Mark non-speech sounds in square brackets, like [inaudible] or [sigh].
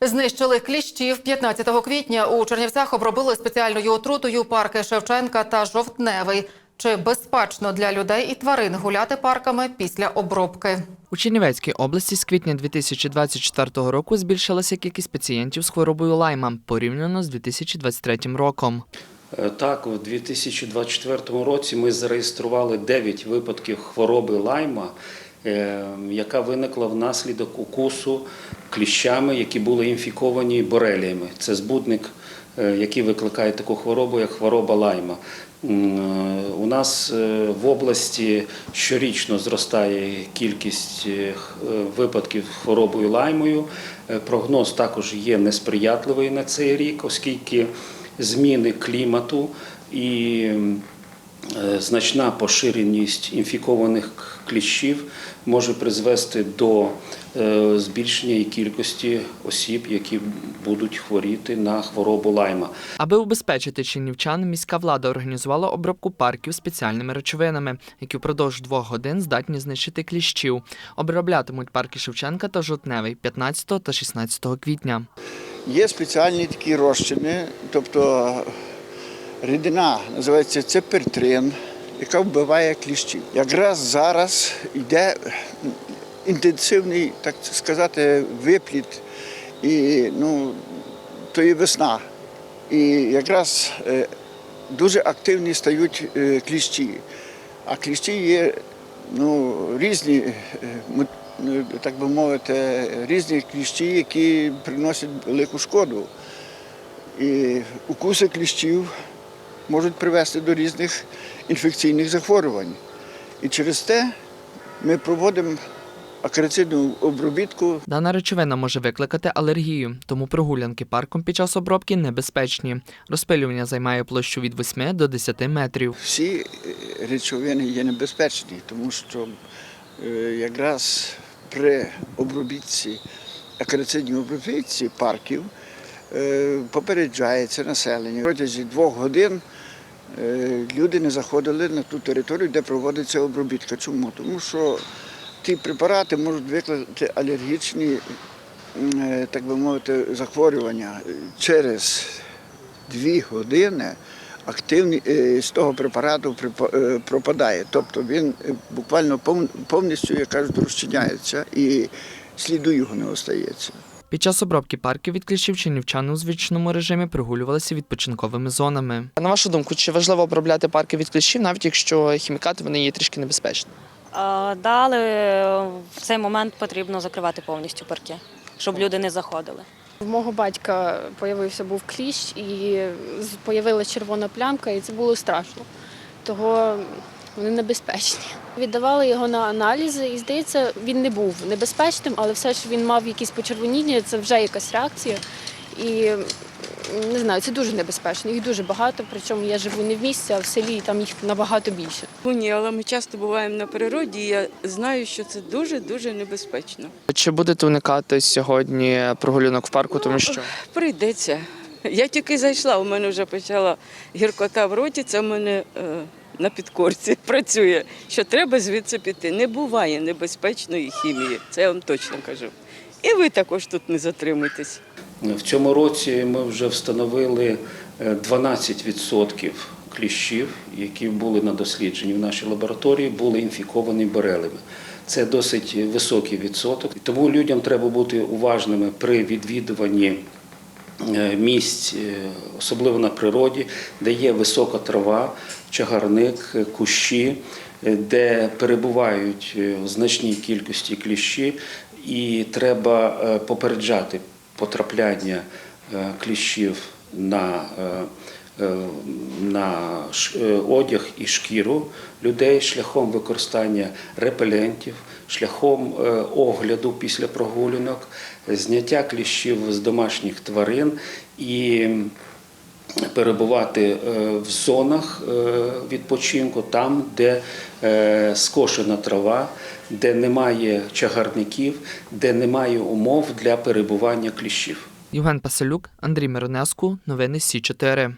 Знищили кліщів 15 квітня. У Чернівцях обробили спеціальною отрутою парки Шевченка та Жовтневий. Чи безпечно для людей і тварин гуляти парками після обробки? У Чернівецькій області з квітня 2024 року збільшилася кількість пацієнтів з хворобою лайма порівняно з 2023 роком. Е, Так, у 2024 році ми зареєстрували 9 випадків хвороби лайма, яка виникла внаслідок укусу кліщами, які були інфіковані бореліями. Це збудник, е, який викликає таку хворобу, як хвороба лайма. Е, У нас е, в області щорічно зростає кількість е, е, випадків хворобою лаймою. Е, Прогноз також є несприятливий на цей рік, оскільки зміни клімату і е, значна поширеність інфікованих кліщів може призвести до е, збільшення кількості осіб, які будуть хворіти на хворобу лайма. Аби убезпечити чернівчан, міська влада організувала обробку парків спеціальними речовинами, які впродовж двох годин здатні знищити кліщів. Оброблятимуть парки Шевченка та Жовтневий 15 та 16 квітня. Є спеціальні такі розчини, тобто рідина називається цепертрин, яка вбиває кліщів. Якраз зараз йде інтенсивний, так сказати, випліт, і ну, то є весна. І якраз е, дуже активні стають е, кліщі. А кліщі є ну, різні, е, ну, так би мовити, різні кліщі, які приносять велику шкоду. І укуси кліщів можуть привести до різних інфекційних захворювань. І через те ми проводимо акарицидну обробітку Дана речовина може викликати алергію, тому прогулянки парком під час обробки небезпечні. Розпилювання займає площу від 8 до 10 метрів. всі е, речовини є небезпечні, тому що е, якраз при обробітці, акарицидній обробітці парків е, попереджається населення. Протягом двох годин люди не заходили на ту територію, де проводиться обробітка. Чому? Тому що ті препарати можуть викликати алергічні, е, так би мовити, захворювання через дві години активні е, з того препарату е, пропадає. Тобто він е, буквально повністю, як кажуть, розчиняється і сліду його не остається. Під час обробки парків від кліщів чернівчани у звичному режимі прогулювалися відпочинковими зонами. На вашу думку, чи важливо обробляти парки від кліщів, навіть якщо хімікати вони є трішки небезпечні? А, Да, але в цей момент потрібно закривати повністю парки, щоб люди не заходили. В мого батька появився був кліщ і появилася червона плямка, і це було страшно. Того вони небезпечні. Віддавали його на аналізи, і здається, він не був небезпечним, але все ж він мав якісь почервоніння, це вже якась реакція. І не знаю, це дуже небезпечно. Їх дуже багато. Причому я живу не в місті, а в селі, і там їх набагато більше. Ну, Ні, але ми часто буваємо на природі, і я знаю, що це дуже-дуже небезпечно. Чи будете уникати сьогодні прогулянок в парку, тому що Прийдеться. Я тільки зайшла, у мене вже почала гіркота в роті, це в мене е, на підкорці [laughs] працює. Що треба звідси піти. Не буває небезпечної хімії, це я вам точно кажу. І ви також тут не затримуйтесь. В цьому році ми вже встановили е, 12% кліщів, які були на дослідженні в нашій лабораторії, були інфіковані борелеми. Це досить високий відсоток. Тому людям треба бути уважними при відвідуванні е, місць, е, особливо на природі, де є висока трава, чагарник, е, кущі, е, де перебувають е, в значній кількості кліщі, і треба е, попереджати потрапляння е, кліщів на, е, е, на ш- е, одяг і шкіру людей шляхом використання репелентів, шляхом е, огляду після прогулянок, зняття кліщів з домашніх тварин і перебувати е, в зонах е, відпочинку, там, де е, скошена трава, де немає чагарників, де немає умов для перебування кліщів. Євген Паселюк, Андрій Миронеску. Новини Сі 4